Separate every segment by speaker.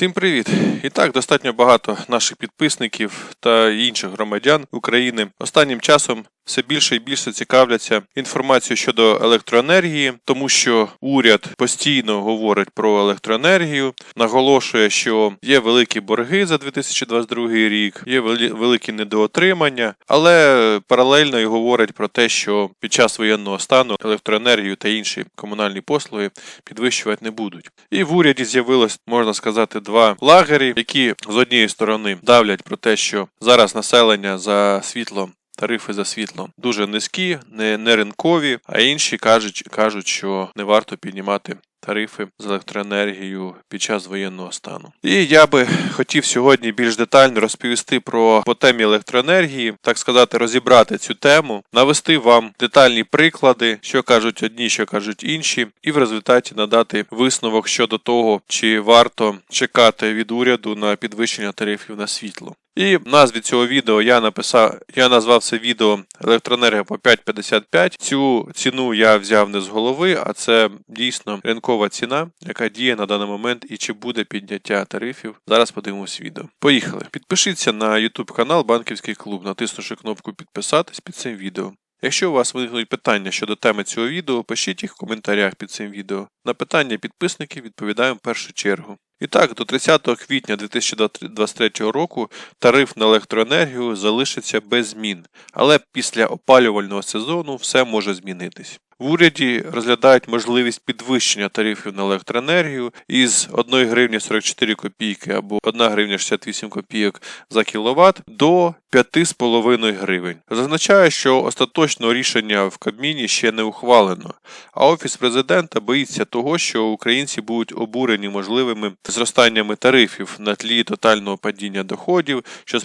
Speaker 1: Всім привіт! І так, достатньо багато наших підписників та інших громадян України останнім часом все більше і більше цікавляться інформацією щодо електроенергії, тому що уряд постійно говорить про електроенергію, наголошує, що є великі борги за 2022 рік, є великі недоотримання, але паралельно і говорить про те, що під час воєнного стану електроенергію та інші комунальні послуги підвищувати не будуть. І в уряді з'явилось, можна сказати, два лагері, які з однієї сторони давлять про те, що зараз населення за світло. Тарифи за світло дуже низькі, не, не ринкові, а інші кажуть, кажуть, що не варто піднімати тарифи з електроенергією під час воєнного стану. І я би хотів сьогодні більш детально розповісти про по темі електроенергії, так сказати, розібрати цю тему, навести вам детальні приклади, що кажуть одні, що кажуть інші, і в результаті надати висновок щодо того, чи варто чекати від уряду на підвищення тарифів на світло. І назві цього відео я написав, я назвав це відео електроенергія по 5,55. Цю ціну я взяв не з голови, а це дійсно ринкова ціна, яка діє на даний момент і чи буде підняття тарифів. Зараз подивимось відео. Поїхали. Підпишіться на YouTube канал Банківський клуб, натиснувши кнопку підписатись під цим відео. Якщо у вас виникнуть питання щодо теми цього відео, пишіть їх в коментарях під цим відео. На питання підписників відповідаємо в першу чергу. І так, до 30 квітня 2023 року тариф на електроенергію залишиться без змін, але після опалювального сезону все може змінитись. В уряді розглядають можливість підвищення тарифів на електроенергію із 1 гривні 44 копійки або 1 гривня 68 копійок за кіловат до 5,5 гривень. Зазначає, що остаточного рішення в Кабміні ще не ухвалено, а офіс президента боїться того, що українці будуть обурені можливими зростаннями тарифів на тлі тотального падіння доходів, що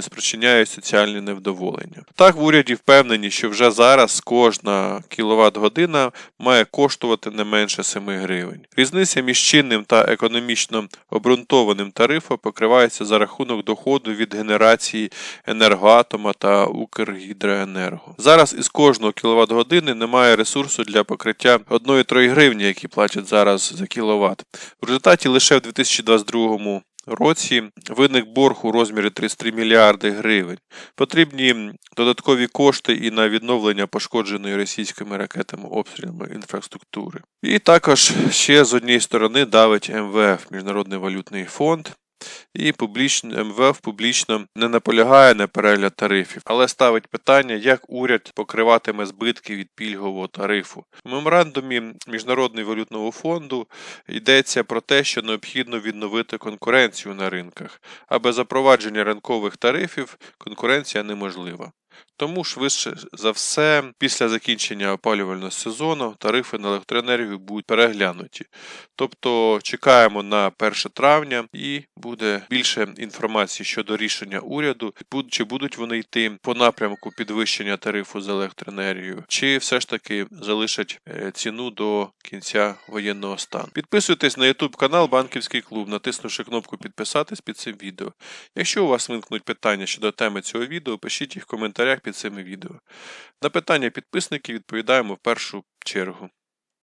Speaker 1: спричиняє соціальне невдоволення. Так в уряді впевнені, що вже зараз кожна кіловат година має коштувати не менше 7 гривень. Різниця між чинним та економічно обґрунтованим тарифом покривається за рахунок доходу від генерації енергоатома та Укргідроенерго. Зараз із кожного кіловат години немає ресурсу для покриття 1,3 гривні, які платять зараз за кіловат. В результаті лише в 2022 році виник борг у розмірі 33 мільярди гривень. Потрібні додаткові кошти і на відновлення пошкодженої російськими ракетами обстрілами інфраструктури. І також ще з однієї сторони давить МВФ Міжнародний валютний фонд. І публічно МВФ публічно не наполягає на перегляд тарифів, але ставить питання, як уряд покриватиме збитки від пільгового тарифу. У меморандумі Міжнародного валютного фонду йдеться про те, що необхідно відновити конкуренцію на ринках, а без запровадження ринкових тарифів конкуренція неможлива. Тому швидше за все, після закінчення опалювального сезону тарифи на електроенергію будуть переглянуті. Тобто чекаємо на 1 травня і буде більше інформації щодо рішення уряду, чи будуть вони йти по напрямку підвищення тарифу за електроенергію, чи все ж таки залишать е, ціну до кінця воєнного стану. Підписуйтесь на YouTube канал Банківський клуб, натиснувши кнопку підписатись під цим відео. Якщо у вас виникнуть питання щодо теми цього відео, пишіть їх в коментарях під цими відео. На питання підписників відповідаємо в першу чергу.